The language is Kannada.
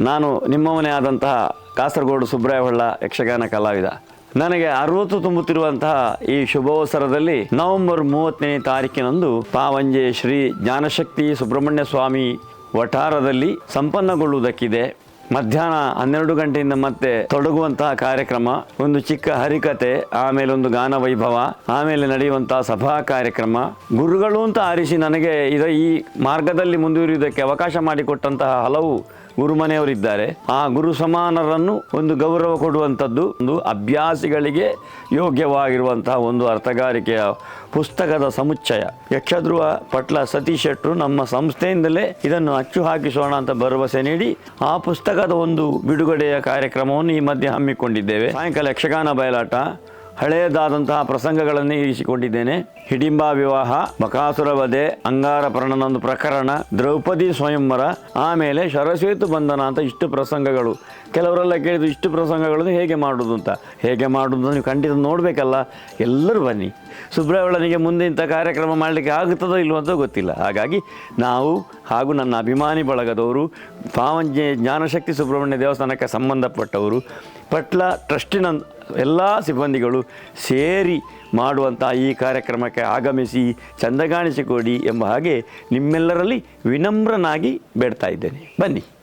ನಾನು ನಿಮ್ಮವನೇ ಆದಂತಹ ಕಾಸರಗೋಡು ಸುಬ್ರಾಯ ಹೊಳ್ಳ ಯಕ್ಷಗಾನ ಕಲಾವಿದ. ನನಗೆ ಅರವತ್ತು ತುಂಬುತ್ತಿರುವಂತಹ ಈ ಶುಭವಸರದಲ್ಲಿ ನವೆಂಬರ್ ಮೂವತ್ತನೇ ತಾರೀಕಿನಂದು ಪಾವಂಜೆ ಶ್ರೀ ಜ್ಞಾನಶಕ್ತಿ ಸುಬ್ರಹ್ಮಣ್ಯ ಸ್ವಾಮಿ ವಠಾರದಲ್ಲಿ ಸಂಪನ್ನಗೊಳ್ಳುವುದಕ್ಕಿದೆ. ಮಧ್ಯಾಹ್ನ ಹನ್ನೆರಡು ಗಂಟೆಯಿಂದ ಮತ್ತೆ ತೊಡಗುವಂತಹ ಕಾರ್ಯಕ್ರಮ, ಒಂದು ಚಿಕ್ಕ ಹರಿಕತೆ, ಆಮೇಲೆ ಒಂದು ಗಾನ ವೈಭವ, ಆಮೇಲೆ ನಡೆಯುವಂತಹ ಸಭಾ ಕಾರ್ಯಕ್ರಮ. ಗುರುಗಳು ಅಂತ ಆರಿಸಿ ನನಗೆ ಇದ ಈ ಮಾರ್ಗದಲ್ಲಿ ಮುಂದುವರಿಯುವುದಕ್ಕೆ ಅವಕಾಶ ಮಾಡಿಕೊಟ್ಟಂತಹ ಹಲವು ಗುರುಮನೆಯವರಿದ್ದಾರೆ ಆ ಗುರು ಸಮಾನರನ್ನು ಒಂದು ಗೌರವ ಕೊಡುವಂಥದ್ದು, ಒಂದು ಅಭ್ಯಾಸಿಗಳಿಗೆ ಯೋಗ್ಯವಾಗಿರುವಂತಹ ಒಂದು ಅರ್ಥಗಾರಿಕೆಯ ಪುಸ್ತಕದ ಸಮುಚ್ಚಯ. ಯಕ್ಷಧ್ರುವ ಪಟ್ಲ ಸತೀಶ್ ಶೆಟ್ಟರು ನಮ್ಮ ಸಂಸ್ಥೆಯಿಂದಲೇ ಇದನ್ನು ಅಚ್ಚು ಹಾಕಿಸೋಣ ಅಂತ ಭರವಸೆ ನೀಡಿ ಆ ಪುಸ್ತಕದ ಒಂದು ಬಿಡುಗಡೆಯ ಕಾರ್ಯಕ್ರಮವನ್ನು ಈ ಮಧ್ಯೆ ಹಮ್ಮಿಕೊಂಡಿದ್ದೇವೆ. ಸಾಯಂಕಾಲ ಯಕ್ಷಗಾನ ಬಯಲಾಟ ಹಳೆಯದಾದಂತಹ ಪ್ರಸಂಗಗಳನ್ನೇ ಇರಿಸಿಕೊಂಡಿದ್ದೇನೆ. ಹಿಡಿಂಬಾ ವಿವಾಹ, ಬಕಾಸುರ ವಧೆ, ಅಂಗಾರ ಒಂದು ಪ್ರಕರಣ, ದ್ರೌಪದಿ ಸ್ವಯಂವರ, ಆಮೇಲೆ ಶರಸೇತು ಬಂಧನ ಅಂತ ಇಷ್ಟು ಪ್ರಸಂಗಗಳು. ಕೆಲವರೆಲ್ಲ ಕೇಳಿದ್ರು ಇಷ್ಟು ಪ್ರಸಂಗಗಳನ್ನು ಹೇಗೆ ಮಾಡುವುದು ಅಂತ. ಹೇಗೆ ಮಾಡುವುದು ಅಂತ ನೀವು ಖಂಡಿತ ನೋಡಬೇಕಲ್ಲ. ಎಲ್ಲರೂ ಬನ್ನಿ. ಸುಬ್ರಹ್ಮಣ್ಯನಿಗೆ ಮುಂದೆ ಇಂಥ ಕಾರ್ಯಕ್ರಮ ಮಾಡಲಿಕ್ಕೆ ಆಗುತ್ತದೋ ಇಲ್ವೋ ಅಂತ ಗೊತ್ತಿಲ್ಲ. ಹಾಗಾಗಿ ನಾವು ಹಾಗೂ ನನ್ನ ಅಭಿಮಾನಿ ಬಳಗದವರು ಪಾವಂಜೆ ಜ್ಞಾನಶಕ್ತಿ ಸುಬ್ರಹ್ಮಣ್ಯ ದೇವಸ್ಥಾನಕ್ಕೆ ಸಂಬಂಧಪಟ್ಟವರು, ಪಟ್ಲ ಟ್ರಸ್ಟಿನ ಎಲ್ಲ ಸಿಬ್ಬಂದಿಗಳು ಸೇರಿ ಮಾಡುವಂಥ ಈ ಕಾರ್ಯಕ್ರಮಕ್ಕೆ ಆಗಮಿಸಿ ಚಂದಗಾಣಿಸಿಕೊಡಿ ಎಂಬ ಹಾಗೆ ನಿಮ್ಮೆಲ್ಲರಲ್ಲಿ ವಿನಮ್ರನಾಗಿ ಬೇಡ್ತಾ ಇದ್ದೇನೆ. ಬನ್ನಿ.